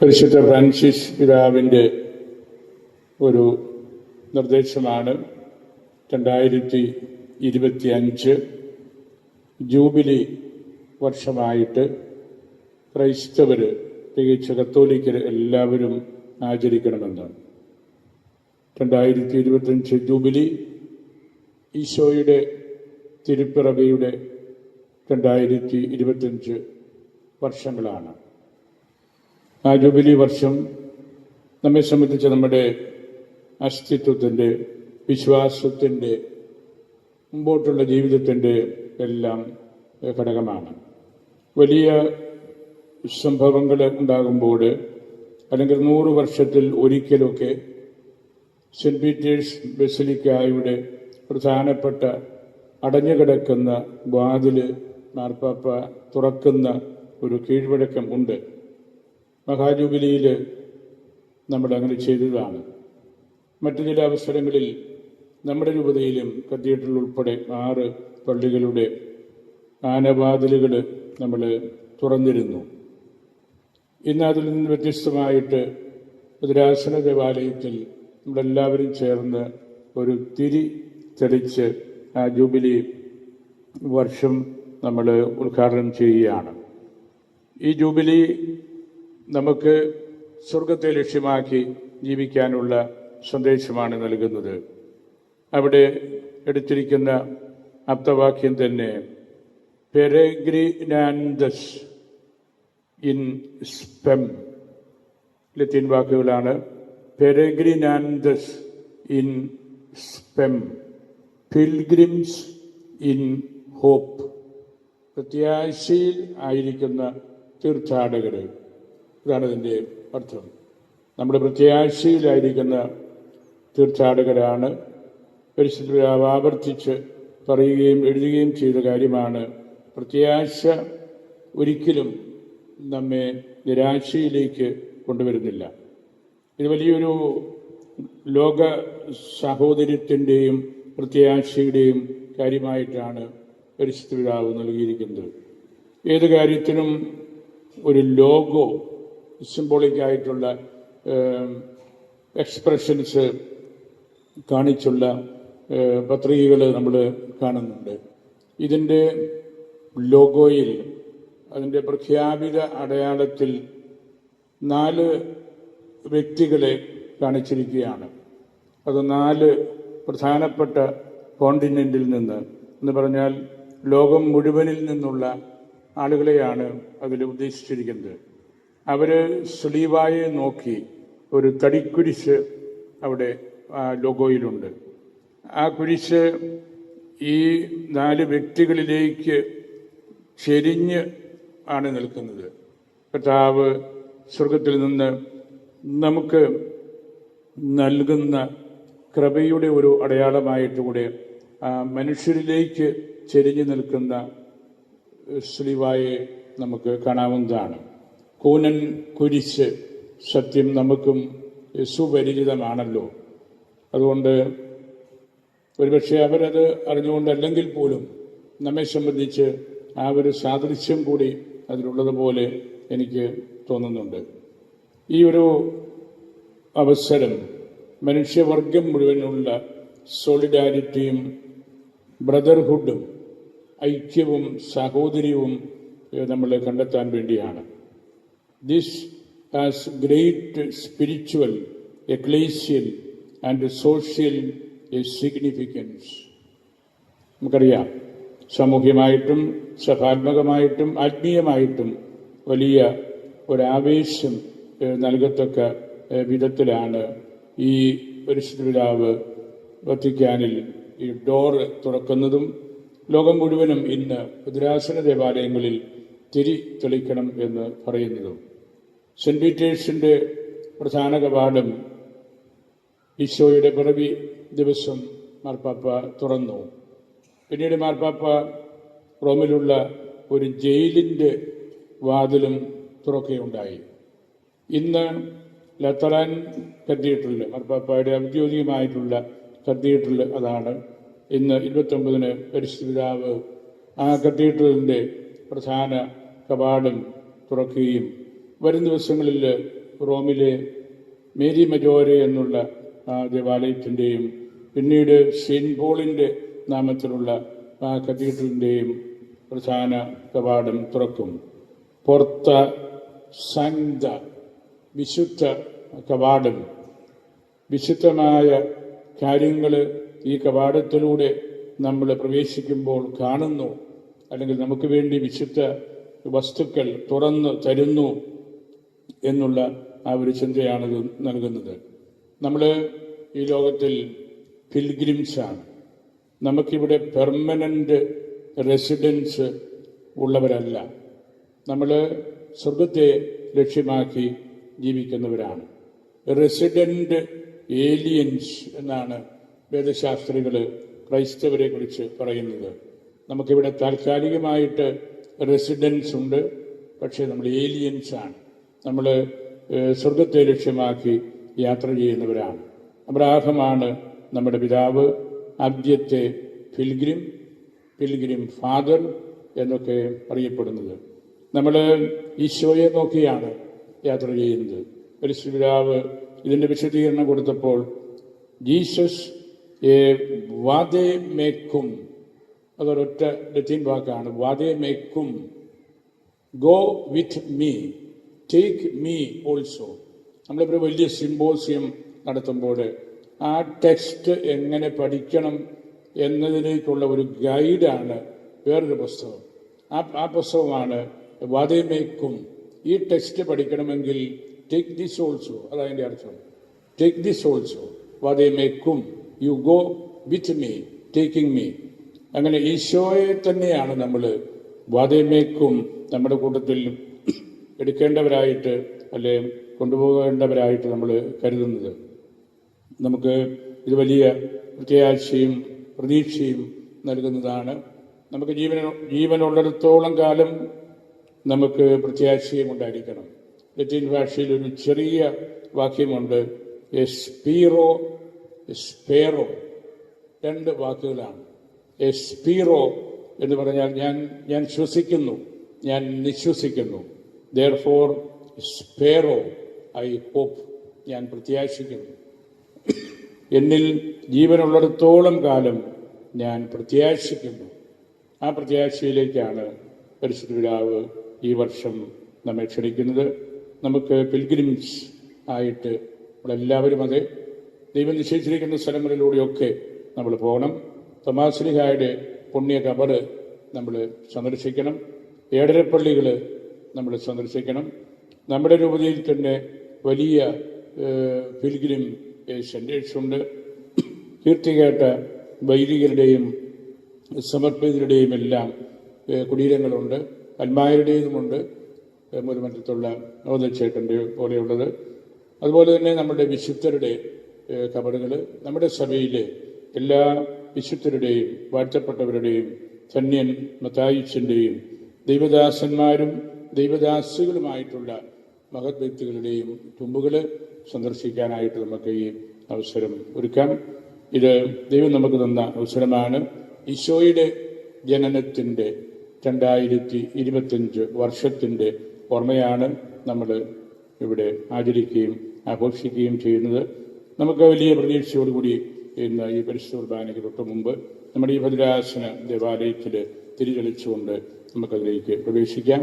പരിശുദ്ധ ഫ്രാൻസിസ് പിതാവിന്റെ ഒരു നിർദ്ദേശമാണ് രണ്ടായിരത്തി ഇരുപത്തി അഞ്ച് ജൂബിലി വർഷമായിട്ട് ക്രൈസ്തവർ പ്രത്യേകിച്ച് കത്തോലിക്കർ എല്ലാവരും ആചരിക്കണമെന്ന് രണ്ടായിരത്തി ഇരുപത്തഞ്ച് ജൂബിലി ഈശോയുടെ തിരുപ്പിറവിയുടെ രണ്ടായിരത്തി ഇരുപത്തഞ്ച് വർഷങ്ങളാണ്. ആ ജൂബിലി വർഷം നമ്മെ സംബന്ധിച്ച് നമ്മുടെ അസ്തിത്വത്തിന്റെ വിശ്വാസത്തിന്റെ മുമ്പോട്ടുള്ള ജീവിതത്തിന്റെ എല്ലാം ഘടകമാണ്. വലിയ സംഭവങ്ങൾ ഉണ്ടാകുമ്പോൾ അല്ലെങ്കിൽ നൂറ് വർഷത്തിൽ ഒരിക്കലൊക്കെ സെന്റ് പീറ്റേഴ്സ് ബസിലിക്കായുടെ പ്രധാനപ്പെട്ട അടഞ്ഞുകിടക്കുന്ന വാതിൽ മാർപ്പാപ്പ തുറക്കുന്ന ഒരു കീഴ്വഴക്കം ഉണ്ട്. മഹാജൂബിലിയിൽ നമ്മൾ അങ്ങനെ ചെയ്തതാണ്. മറ്റു ചില അവസരങ്ങളിൽ നമ്മുടെ രൂപതയിലും കത്തീഡ്രൽ ഉൾപ്പെടെ ആറ് പള്ളികളുടെ ആനവാതിലുകൾ നമ്മൾ തുറന്നിരുന്നു. ഇന്ന് അതിൽ നിന്ന് വ്യത്യസ്തമായിട്ട് ഭദ്രാസന ദേവാലയത്തിൽ നമ്മളെല്ലാവരും ചേർന്ന് ഒരു തിരി തെളിച്ച് ആ ജൂബിലി വർഷം നമ്മൾ ഉദ്ഘാടനം ചെയ്യുകയാണ്. ഈ ജൂബിലി നമുക്ക് സ്വർഗത്തെ ലക്ഷ്യമാക്കി ജീവിക്കാനുള്ള സന്ദേശമാണ് നൽകുന്നത്. അവിടെ എടുത്തിരിക്കുന്ന അപ്തവാക്യം തന്നെ പെരഗ്രിനാൻഡസ് ഇൻ സ്പെം ലത്തീൻ വാക്കുകളാണ് പെരഗ്രിനാൻഡസ് ഇൻ സ്പെം പിൽഗ്രിംസ് ഇൻ ഹോപ്പ് പ്രത്യാശയിൽ ആയിരിക്കുന്ന തീർത്ഥാടകർ ഇതാണ് ഇതിന്റെ അർത്ഥം. നമ്മുടെ പ്രത്യാശയിലായിരിക്കുന്ന തീർത്ഥാടകരാണ് പരിശുദ്ധ ആവർത്തിച്ച് പറയുകയും എഴുതുകയും ചെയ്ത കാര്യമാണ്. പ്രത്യാശ ഒരിക്കലും നമ്മെ നിരാശയിലേക്ക് കൊണ്ടുവരുന്നില്ല. ഇത് വലിയൊരു ലോക സഹോദര്യത്തിന്റെയും പ്രത്യാശയുടെയും കാര്യമായിട്ടാണ് പരിശുദ്ധ പിതാവ് നൽകിയിരിക്കുന്നത്. ഏത് കാര്യത്തിനും ഒരു ലോഗോ സിംബോളിക് ആയിട്ടുള്ള എക്സ്പ്രഷൻസ് കാണിച്ചുള്ള പത്രികകൾ നമ്മൾ കാണുന്നുണ്ട്. ഇതിന്റെ ലോഗോയിൽ അതിന്റെ പ്രഖ്യാപിത അടയാളത്തിൽ നാല് വ്യക്തികളെ കാണിച്ചിരിക്കുകയാണ്. അത് നാല് പ്രധാനപ്പെട്ട കോണ്ടിനെന്റിൽ നിന്ന്. എന്ന് പറഞ്ഞാൽ ലോകം മുഴുവനിൽ നിന്നുള്ള ആളുകളെയാണ് അതിൽ ഉദ്ദേശിച്ചിരിക്കുന്നത്. അവർ സ്ലീവായെ നോക്കി ഒരു തടിക്കുരിശ് അവിടെ ലോഗോയിലുണ്ട്. ആ കുരിശ് ഈ നാല് വ്യക്തികളിലേക്ക് ചെരിഞ്ഞ് ആണ് നിൽക്കുന്നത്. കർത്താവ് സ്വർഗത്തിൽ നിന്ന് നമുക്ക് നൽകുന്ന കൃപയുടെ ഒരു അടയാളമായിട്ട് കൂടെ മനുഷ്യരിലേക്ക് ചെരിഞ്ഞു നിൽക്കുന്ന സ്ലീവായെ നമുക്ക് കാണാവുന്നതാണ്. കൂനൻ കുരിശ് സത്യം നമുക്കും സുപരിചിതമാണല്ലോ അതുകൊണ്ട് ഒരുപക്ഷെ അവരത് അറിഞ്ഞുകൊണ്ടല്ലെങ്കിൽ പോലും നമ്മെ സംബന്ധിച്ച് ആ ഒരു സാദൃശ്യം കൂടി അതിലുള്ളതുപോലെ എനിക്ക് തോന്നുന്നുണ്ട്. ഈ ഒരു അവസരം മനുഷ്യവർഗം മുഴുവനുള്ള സോളിഡാരിറ്റിയും ബ്രദർഹുഡും ഐക്യവും സാഹോദര്യവും നമ്മൾ കണ്ടെത്താൻ വേണ്ടിയാണ്. This has great spiritual ecclesial and social significance നമുക്കറിയാം സാമൂഹ്യമായിട്ടും സഭാത്മകമായിട്ടും ആത്മീയമായിട്ടും വലിയ ഒരാവേശം നൽകത്തക്ക വിധത്തിലാണ് ഈ പരിശുദ്ധ പിതാവ് വത്തിക്കാനിൽ ഈ ഡോർ തുറക്കുന്നതും ലോകം മുഴുവനും ഇന്ന് ഉദരാസന ദേവാലയങ്ങളിൽ തിരി തെളിക്കണം എന്ന് പറയുന്നതും. സെന്റ് പീറ്റേഴ്സിന്റെ പ്രധാന കവാടം ഈശോയുടെ പിറവി ദിവസം മാർപ്പാപ്പ തുറന്നു. പിന്നീട് മാർപ്പാപ്പ റോമിലുള്ള ഒരു ജയിലിന്റെ വാതിലും തുറക്കുകയുണ്ടായി. ഇന്ന് ലത്തറാൻ കത്തീഡ്രൽ മാർപ്പാപ്പയുടെ ഔദ്യോഗികമായിട്ടുള്ള കത്തീഡ്രൽ അതാണ്. ഇന്ന് ഇരുപത്തൊമ്പതിന് പരിശുദ്ധിതാവ് ആ കത്തീഡ്രലിന്റെ പ്രധാന കവാടം തുറക്കുകയും വരും ദിവസങ്ങളിൽ റോമിലെ മേരി മജോരെ എന്നുള്ള ദേവാലയത്തിന്റെയും പിന്നീട് സെയിന്റ് പോളിന്റെ നാമത്തിലുള്ള കത്തീഡ്രലിന്റെയും പ്രധാന കവാടം തുറക്കും. പുറത്ത സന്ത വിശുദ്ധ കവാടം. വിശുദ്ധമായ കാര്യങ്ങൾ ഈ കവാടത്തിലൂടെ നമ്മൾ പ്രവേശിക്കുമ്പോൾ കാണുന്നു. അല്ലെങ്കിൽ നമുക്ക് വേണ്ടി വിശുദ്ധ വസ്തുക്കൾ തുറന്ന് തരുന്നു. എന്നുള്ള ആ ഒരു ചിന്തയാണിത് നൽകുന്നത്. നമ്മൾ ഈ ലോകത്തിൽ പിൽഗ്രിംസാണ്. നമുക്കിവിടെ പെർമനന്റ് റെസിഡൻസ് ഉള്ളവരല്ല. നമ്മൾ സ്വർഗത്തെ ലക്ഷ്യമാക്കി ജീവിക്കുന്നവരാണ്. റെസിഡന്റ് ഏലിയൻസ് എന്നാണ് വേദശാസ്ത്രികൾ ക്രൈസ്തവരെ കുറിച്ച് പറയുന്നത്. നമുക്കിവിടെ താൽക്കാലികമായിട്ട് റെസിഡൻസ് ഉണ്ട്. പക്ഷേ നമ്മൾ ഏലിയൻസ് ആണ് നമ്മൾ സ്വർഗത്തെ ലക്ഷ്യമാക്കി യാത്ര ചെയ്യുന്നവരാണ്. അബ്രാഹമാണ് നമ്മുടെ പിതാവ് ആദ്യത്തെ ഫിൽഗ്രിം പിൽഗ്രിം ഫാദർ എന്നൊക്കെ അറിയപ്പെടുന്നത്. നമ്മൾ ഈശോയെ നോക്കിയാണ് യാത്ര ചെയ്യുന്നത്. പരിശുദ്ധ പിതാവ് ഇതിന്റെ വിശദീകരണം കൊടുത്തപ്പോൾ ജീസസ് എ വാദേ മേക്കും. അതൊരൊറ്റ ലത്തീൻ വാക്കാണ്. വാദേ മേക്കും go with me. Take me also നമ്മളിപ്പോൾ വലിയ സിമ്പോസിയം നടത്തുമ്പോൾ ആ ടെക്സ്റ്റ് എങ്ങനെ പഠിക്കണം എന്നതിലേക്കുള്ള ഒരു ഗൈഡാണ് വേറൊരു പുസ്തകം. ആ ആ പുസ്തകമാണ് വാദമേക്കും. ഈ ടെക്സ്റ്റ് പഠിക്കണമെങ്കിൽ ടേക്ക് ദിസ് ഓൾസോ അതതിന്റെ അർത്ഥം. Take this also വാദമേക്കും. You go with me taking me അങ്ങനെ ഈശോയെ തന്നെയാണ് നമ്മൾ വാദമേക്കും നമ്മുടെ കൂട്ടത്തിൽ എടുക്കേണ്ടവരായിട്ട് അല്ലെ കൊണ്ടുപോകേണ്ടവരായിട്ട് നമ്മൾ കരുതുന്നത്. നമുക്ക് ഇത് വലിയ പ്രത്യാശയും പ്രതീക്ഷയും നൽകുന്നതാണ്. നമുക്ക് ജീവൻ ജീവനുള്ളിടത്തോളം കാലം നമുക്ക് പ്രത്യാശയും ഉണ്ടായിരിക്കണം. ലത്തീൻ ഭാഷയിൽ ഒരു ചെറിയ വാക്യമുണ്ട്. എസ്പീറോ എസ്പേറോ രണ്ട് വാക്കുകളാണ്. എസ്പീറോ എന്ന് പറഞ്ഞാൽ ഞാൻ ഞാൻ ശ്വസിക്കുന്നു. ഞാൻ നിശ്വസിക്കുന്നു. ദർ സ്പേറോ ഐ ഹോപ്പ് ഞാൻ പ്രത്യാശിക്കുന്നു. എന്നിൽ ജീവനുള്ളിടത്തോളം കാലം ഞാൻ പ്രത്യാശിക്കുന്നു. ആ പ്രത്യാശയിലേക്കാണ് പരിശുദ്ധ പിതാവ് ഈ വർഷം നമ്മെ ക്ഷണിക്കുന്നത്. നമുക്ക് പിൽഗ്രിംസ് ആയിട്ട് നമ്മളെല്ലാവരും അതെ. ദൈവം നിശ്ചയിച്ചിരിക്കുന്ന സ്ഥലങ്ങളിലൂടെയൊക്കെ നമ്മൾ പോകണം. തമാശ്രീഹായുടെ പുണ്യ കബറ് നമ്മൾ സന്ദർശിക്കണം. ഏഴരപ്പള്ളികൾ നമ്മൾ സന്ദർശിക്കണം. നമ്മുടെ രൂപതയിൽ തന്നെ വലിയ പിൽഗ്രിം സെന്റേഴ്സ് ഉണ്ട് കീർത്തികേട്ട വൈദികരുടെയും സമർപ്പിതരുടെയും എല്ലാം കുടീരങ്ങളുണ്ട്. അന്മാരുടേതുമുണ്ട് മുരുമറ്റത്തുള്ള നവോദച്ചേട്ടന്റെ പോലെയുള്ളത്. അതുപോലെ തന്നെ നമ്മുടെ വിശുദ്ധരുടെ കബറുകൾ നമ്മുടെ സഭയിലെ എല്ലാ വിശുദ്ധരുടെയും വാഴ്ത്തപ്പെട്ടവരുടെയും ധന്യൻ മത്തായിച്ചിന്റെയും ദൈവദാസന്മാരും ദൈവദാസികളുമായിട്ടുള്ള മഹത് വ്യക്തികളുടെയും തുമ്പുകൾ സന്ദർശിക്കാനായിട്ട് നമുക്ക് ഈ അവസരം ഒരുക്കാം. ഇത് ദൈവം നമുക്ക് തന്ന അവസരമാണ്. ഈശോയുടെ ജനനത്തിന്റെ രണ്ടായിരത്തി ഇരുപത്തഞ്ച് വർഷത്തിന്റെ ഓർമ്മയാണ് നമ്മൾ ഇവിടെ ആചരിക്കുകയും ആഘോഷിക്കുകയും ചെയ്യുന്നത്. നമുക്ക് വലിയ പ്രതീക്ഷയോടുകൂടി ഇന്ന് ഈ പരിശുദ്ധ കുർബാനയ്ക്ക് തൊട്ട് മുമ്പ് നമ്മുടെ ഈ ഭദ്രാസന ദേവാലയത്തിൽ തിരിതെളിച്ചുകൊണ്ട് നമുക്കതിലേക്ക് പ്രവേശിക്കാം.